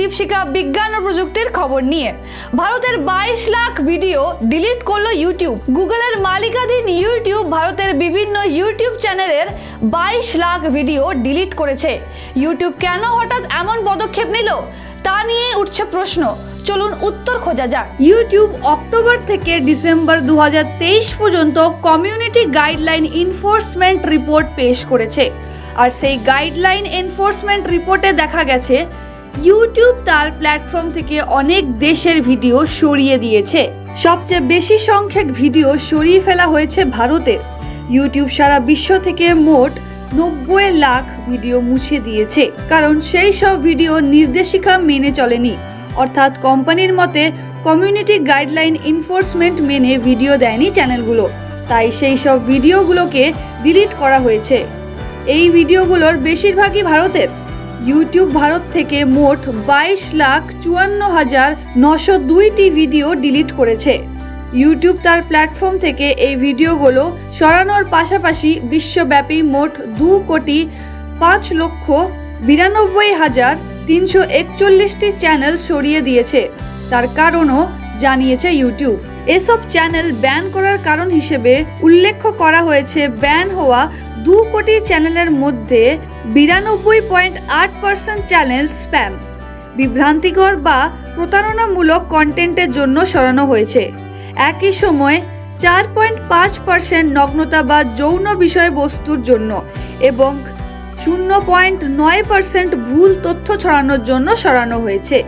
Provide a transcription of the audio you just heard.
দীপশিকা বিজ্ঞান ও প্রযুক্তির খবর নিয়ে। ভারতের বাইশ লাখ ভিডিও ডিলিট করল ইউটিউব। গুগলের মালিকাধীন ইউটিউব ভারতের বিভিন্ন ইউটিউব চ্যানেলের বাইশ লাখ ভিডিও ডিলিট করেছে। ইউটিউব কেন হঠাৎ এমন পদক্ষেপ নিল? তা নিয়ে উঠছে প্রশ্ন। চলুন উত্তর খোঁজা যাক। ইউটিউব অক্টোবর থেকে ডিসেম্বর দু হাজার তেইশ পর্যন্ত কমিউনিটি গাইডলাইন ইনফোর্সমেন্ট রিপোর্ট পেশ করেছে। আর সেই গাইডলাইন এনফোর্সমেন্ট রিপোর্টে দেখা গেছে ইউটিউব তার প্ল্যাটফর্ম থেকে অনেক দেশের ভিডিও সরিয়ে দিয়েছে। সবচেয়ে বেশি সংখ্যক ভিডিও সরিয়ে ফেলা হয়েছে ভারতের। ইউটিউব সারা বিশ্ব থেকে মোট নব্বই লাখ ভিডিও মুছে দিয়েছে। কারণ সেই সব ভিডিও নির্দেশিকা মেনে চলেনি। অর্থাৎ কোম্পানির মতে কমিউনিটি গাইডলাইন এনফোর্সমেন্ট মেনে ভিডিও দেয়নি চ্যানেলগুলো তাই সেই সব ভিডিওগুলোকে ডিলিট করা হয়েছে। এই ভিডিওগুলোর বেশিরভাগই ভারতের। ইউটিউব ভারত থেকে মোট বাইশ লাখ চুয়ান্ন হাজার নশো দুইটি ভিডিও ডিলিট করেছে। ইউটিউব তার প্ল্যাটফর্ম থেকে এই ভিডিওগুলো সরানোর পাশাপাশি বিশ্বব্যাপী মোট দু কোটি পাঁচ লক্ষ বিরানব্বই হাজার তিনশো একচল্লিশটি চ্যানেল সরিয়ে দিয়েছে। তার কারণও জানিয়েছে ইউটিউব এসব চ্যানেল ব্যান করার কারণ হিসেবে উল্লেখ করা হয়েছে, ব্যান হওয়া দু কোটি চ্যানেলের মধ্যে বিরানব্বই পয়েন্ট আট পার্সেন্ট চ্যানেল স্প্যাম। বিভ্রান্তিকর বা প্রতারণামূলক কন্টেন্টের জন্য সরানো হয়েছে। একই সময় চার পয়েন্ট পাঁচ পার্সেন্ট নগ্নতা বা যৌন বিষয়বস্তুর জন্য এবং শূন্য পয়েন্ট নয় পার্সেন্ট ভুল তথ্য ছড়ানোর জন্য সরানো হয়েছে।